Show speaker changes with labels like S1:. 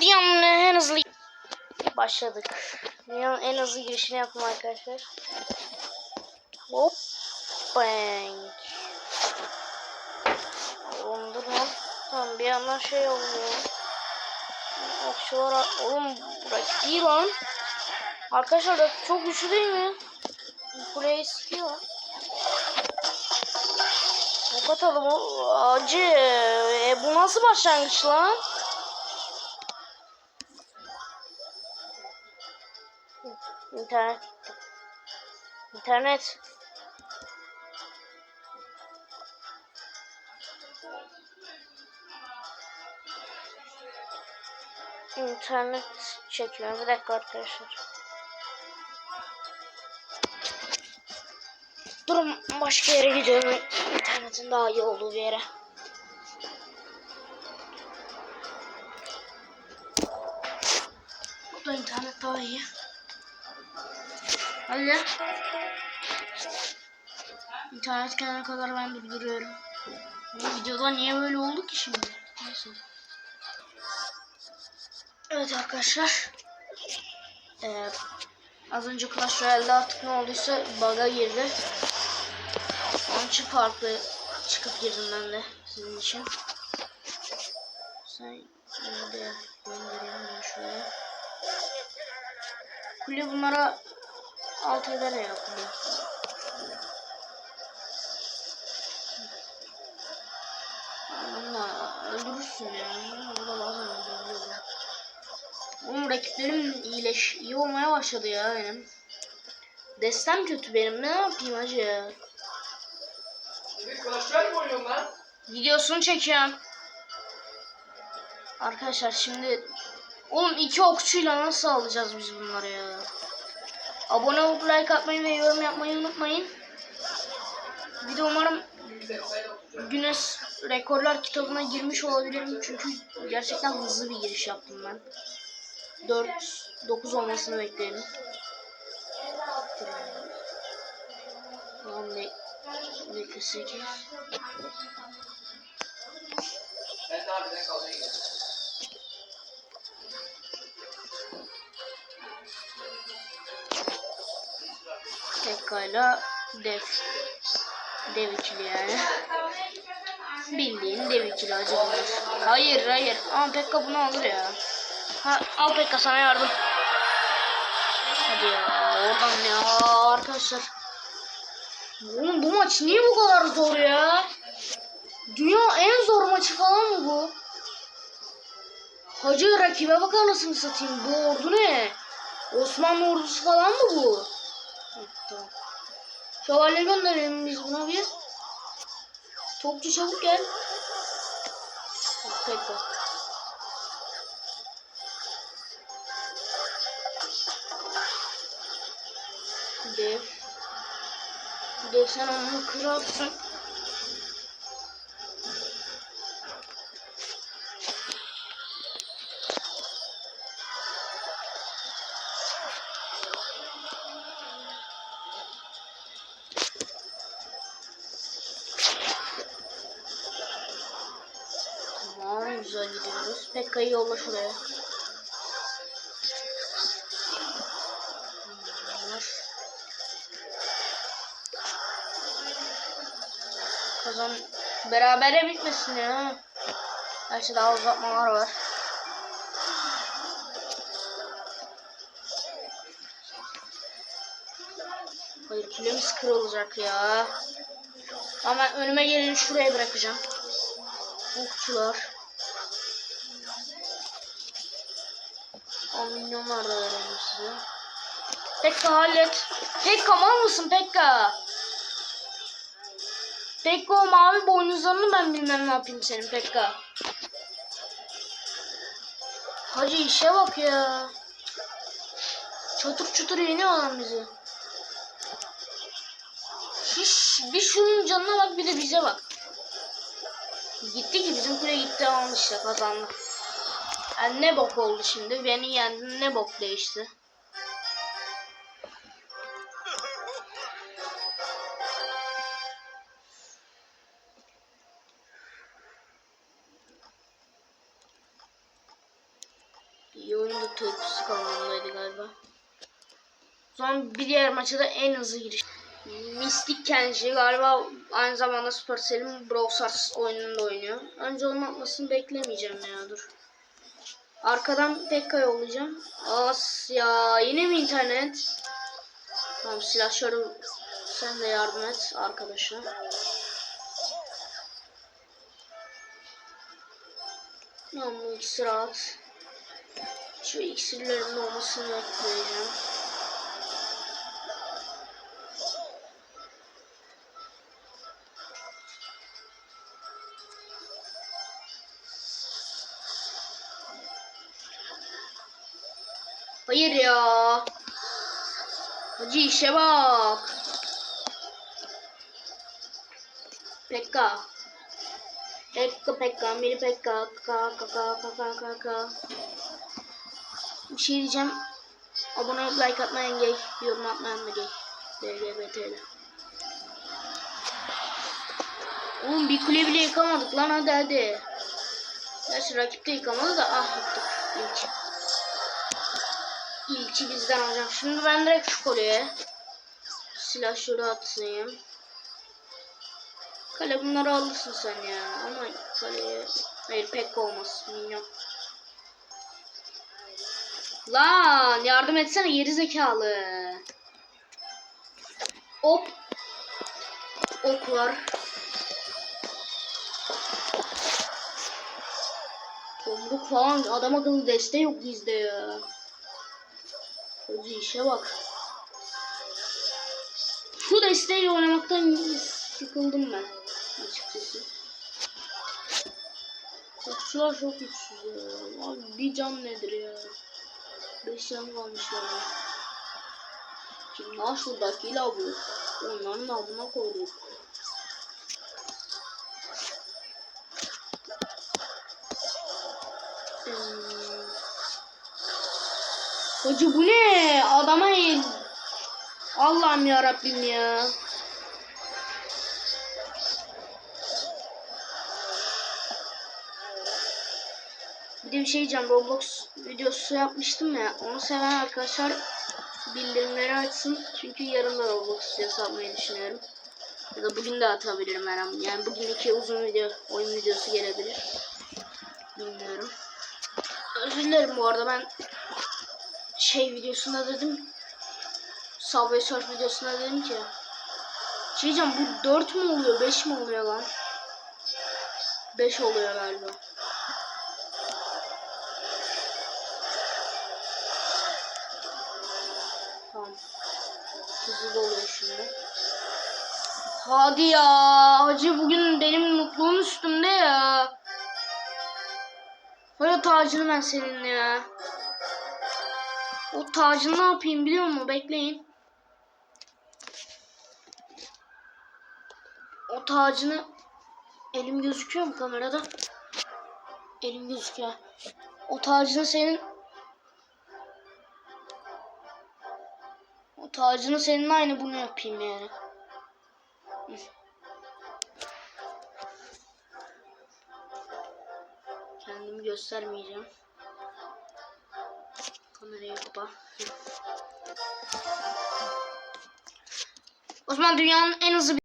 S1: Dünyanın en hızlı başladık. Dünyanın en hızlı girişini yaptım arkadaşlar. Hop. Bang. Oğlum dur lan. Tamam bir yandan şey oluyor. Okçular oğlum rakip değil lan. Arkadaşlar rakip çok güçlü değil mi? Kuleyi sıkıyor. Ok atalım o acı. E, bu nasıl başlangıç lan? İnternet. İnternet. İnternet çekiyor. Bir dakika arkadaşlar. Durun başka yere gidiyorum. İnternetin daha iyi olduğu bir yere. Burada internet daha iyi. Hadi. İnternet gelene kadar ben durduruyorum. Bu videoda niye böyle oldu ki şimdi? Neyse. Evet arkadaşlar. Ee, az önce Clash Royale'de artık ne olduysa bug'a girdi. Onun için farklı çıkıp girdim ben de sizin için. Sen yine de göndereyim ben şuraya. Kule bunlara alt eder ya kule. Bununla öldürürsün ya. Bu da bazen öldürüyor. Oğlum rakiplerim iyileş, iyi olmaya başladı ya benim. Destem kötü benim. Ne yapayım hacı
S2: oynuyorsun lan?
S1: Videosunu çekiyorum. Arkadaşlar şimdi oğlum iki okçuyla nasıl alacağız biz bunları ya? Abone olup like atmayı ve yorum yapmayı unutmayın. Bir de umarım Güneş Rekorlar kitabına girmiş olabilirim çünkü gerçekten hızlı bir giriş yaptım ben. 4 9 olmasını bekleyelim. Tamam ne bekle 8
S2: Ben de harbiden kalmaya gidiyorum.
S1: Tekka'yla dev. Dev ikili yani. Bildiğin dev ikili acı bunlar. Hayır hayır. Ama Pekka bunu alır ya. Ha, al Pekka sana yardım. Hadi ya oradan ya arkadaşlar. Oğlum bu maç niye bu kadar zor ya? Dünya en zor maçı falan mı bu? Hacı rakibe bak anasını satayım. Bu ordu ne? Osmanlı ordusu falan mı bu? Tamam. Şövalye gönderelim biz buna bir. Topçu çabuk gel. Tekrar. Dev. Dev sen onu kırarsın. Pekka'yı yolla şuraya. Kazan berabere bitmesin ya. Gerçi daha uzatmalar var. Hayır kulemiz kırılacak ya. Ama önüme geleni şuraya bırakacağım. Okçular. O milyonlar da verelim. Pekka hallet. Pekka mal mısın Pekka? Pekka o mavi boynuzlarını ben bilmem ne yapayım senin Pekka. Hacı işe bak ya. Çatır çutur yeniyor adam bizi. Hiç, bir şunun canına bak bir de bize bak. Gitti ki bizim kule gitti aldı işte kazandı. Yani ne bok oldu şimdi? Beni yendi ne bok değişti? İyi oyunda Turkusu kanalındaydı galiba. Zaman bir diğer maça da en hızlı giriş. Mystic Kenji galiba aynı zamanda Supercell'in Brawl Stars oyununda oynuyor. Önce onun atmasını beklemeyeceğim ya dur. Arkadan Pekka yollayacağım. Asya yine mi internet? Tamam silahşörü sen de yardım et arkadaşa. Tamam bu ikisi rahat. Şu iksirlerin olmasını bekleyeceğim. Hayır ya. Hacı işe bak. Pekka. Pekka Pekka bir Pekka ka ka ka ka ka ka ka. Bir şey diyeceğim. Abone olup like atmayan gay, yorum atmayan da gay. LGBT'li. Oğlum bir kule bile yıkamadık lan hadi hadi. Gerçi rakip de yıkamadı da ah yıktık ilk. İlki bizden alacağım. Şimdi ben direkt şu kolye. Silah şuraya atayım. Kale bunları alırsın sen ya. Ama kaleye... Hayır pek olmaz. Minyon. Lan yardım etsene geri zekalı. Hop. Ok var. Tomruk falan adam akıllı desteği yok bizde ya. Hacı işe bak. Şu desteğiyle oynamaktan sıkıldım ben açıkçası. Okçular çok güçsüz ya. Abi bir can nedir ya? Beş can kalmış bana. Kim lan şuradaki la bu? Onların namına koyduk. Hmm. Hacı bu ne? Adama el. Allah'ım ya Rabbim ya. Bir de bir şey diyeceğim. Roblox videosu yapmıştım ya. Onu seven arkadaşlar bildirimleri açsın. Çünkü yarın da Roblox videosu atmayı düşünüyorum. Ya da bugün de atabilirim her an. Yani bugün iki uzun video, oyun videosu gelebilir. Bilmiyorum. Özür dilerim bu arada ben şey videosunda dedim Subway Surf videosunda dedim ki şey bu 4 mü oluyor 5 mi oluyor lan? 5 oluyor galiba. Tamam. Hızlı doluyor şimdi. Hadi ya Hacı bugün benim mutluluğum üstümde ya. Hay o tacını ben seninle ya o tacını ne yapayım biliyor musun? Bekleyin. O tacını elim gözüküyor mu kamerada? Elim gözüküyor. O tacını senin O tacını senin aynı bunu yapayım yani. Kendimi göstermeyeceğim. Kamerayı kapa. O zaman dünyanın en hızlı